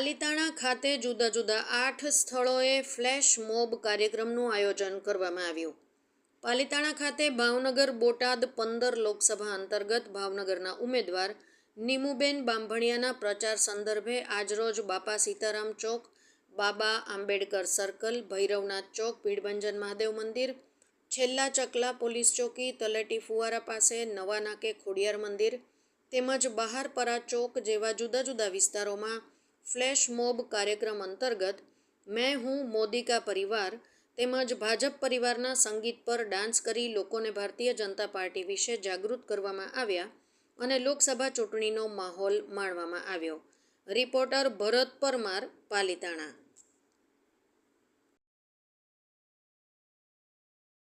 ખાતે જુદા જુદા આઠ સ્થળોએ ફ્લેશ મોબ કાર્યક્રમનું આયોજન કરવામાં આવ્યું. પાલિતાણા ખાતે ભાવનગર બોટાદ પંદર લોકસભા અંતર્ગત ભાવનગરના ઉમેદવાર નીમુબેન બાંભણિયાના પ્રચાર સંદર્ભે આજરોજ બાપા સીતારામ ચોક, બાબા આંબેડકર સર્કલ, ભૈરવનાથ ચોક ભીડભંજન મહાદેવ મંદિર, છેલ્લા ચકલા પોલીસ ચોકી, તલેટી ફુવારા પાસે નવા નાકે ખોડિયાર મંદિર તેમજ બહારપરા ચોક જેવા જુદા જુદા વિસ્તારોમાં ફ્લેશ મોબ કાર્યક્રમ અંતર્ગત મેં હું મોદી કા પરિવાર તેમજ ભાજપ પરિવારના સંગીત પર ડાન્સ કરી લોકોને ભારતીય જનતા પાર્ટી વિશે જાગૃત કરવામાં આવ્યા અને લોકસભા ચૂંટણીનો માહોલ માણવામાં આવ્યો. રિપોર્ટર ભરત પરમાર, પાલિતાણા.